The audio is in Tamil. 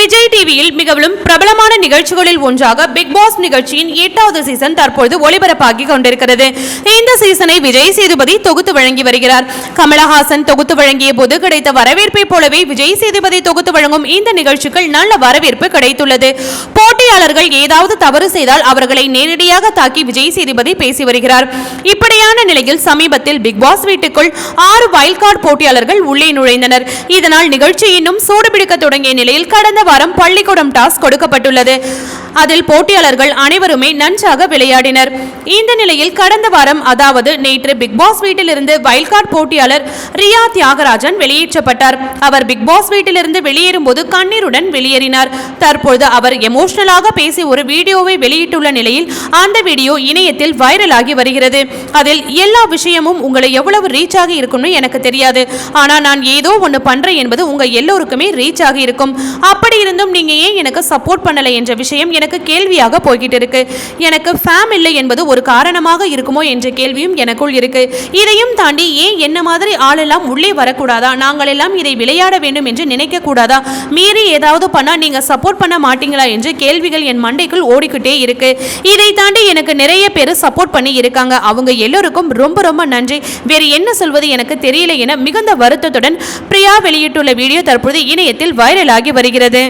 விஜய் டிவியில் மிகவும் பிரபலமான நிகழ்ச்சிகளில் ஒன்றாக பிக் பாஸ் நிகழ்ச்சியின் எட்டாவது சீசன் தற்பொழுது ஒளிபரப்பாகி கொண்டிருக்கிறது. இந்த சீசனை விஜய் சேதுபதி தொகுத்து வழங்கி வருகிறார். கமலஹாசன் தொகுத்து வழங்கிய போது கிடைத்த வரவேற்பை போலவே விஜய் சேதுபதி தொகுத்து வழங்கும் இந்த நிகழ்ச்சிகள் நல்ல வரவேற்பு கிடைத்துள்ளது. போட்டியாளர்கள் ஏதாவது தவறு செய்தால் அவர்களை நேரடியாக தாக்கி விஜய் சேதுபதி பேசி வருகிறார். இப்படியான நிலையில் சமீபத்தில் பிக் பாஸ் வீட்டுக்குள் ஆறு வைல்ட் கார்டு போட்டியாளர்கள் உள்ளே நுழைந்தனர். இதனால் நிகழ்ச்சி இன்னும் சூடுபிடிக்க தொடங்கிய நிலையில் கடந்த வாரம் பள்ளிக்கூடம் டாஸ் கொடுக்கப்பட்டுள்ளது. அதில் போட்டியாளர்கள் அனைவருமே நன்றாக விளையாடினர். இந்த நிலையில் கடந்த வாரம் அதாவது நேற்று பிக் பாஸ் வீட்டிலிருந்து வைல்ட்கார்ட் போட்டியாளர் ரியா தியாகராஜன் வெளியேற்றப்பட்டார். அவர் பிக் பாஸ் வீட்டிலிருந்து வெளியேறும் போது கண்ணீருடன் வெளியேறினார். தற்பொழுது அவர் எமோஷனலாக பேசி ஒரு வீடியோவை வெளியிட்டுள்ள நிலையில் அந்த வீடியோ இணையத்தில் வைரலாகி வருகிறது. அதில் எல்லா விஷயமும் உங்களை எவ்வளவு ரீச் ஆகி இருக்கும்னு எனக்கு தெரியாது. ஆனால் நான் ஏதோ ஒன்று பண்றேன் என்பது உங்க எல்லோருக்குமே ரீச் ஆகி இருக்கும். அப்படி இருந்தும் நீங்கள் ஏன் எனக்கு சப்போர்ட் பண்ணலை என்ற விஷயம் எனக்கு கேள்வியாக போய்கிட்டு இருக்கு. எனக்கு ஃபேம் இல்லை என்பது ஒரு காரணமாக இருக்குமோ என்ற கேள்வியும் எனக்குள் இருக்கு. இதையும் தாண்டி ஏன் என்ன மாதிரி ஆளெல்லாம் உள்ளே வரக்கூடாதா? நாங்கள் எல்லாம் இதை விளையாட வேண்டும் என்று நினைக்க கூடாதா? மீறி ஏதாவது பண்ணால் நீங்கள் சப்போர்ட் பண்ண மாட்டீங்களா என்று கேள்விகள் என் மண்டைக்குள் ஓடிக்கிட்டே இருக்கு. இதை தாண்டி எனக்கு நிறைய பேர் சப்போர்ட் பண்ணி இருக்காங்க. அவங்க எல்லோருக்கும் ரொம்ப ரொம்ப நன்றி. வேறு என்ன சொல்வது எனக்கு தெரியல என மிகுந்த வருத்தத்துடன் பிரியா வெளியிட்டுள்ள வீடியோ தற்போது இணையத்தில் வைரலாகி வருகிறது.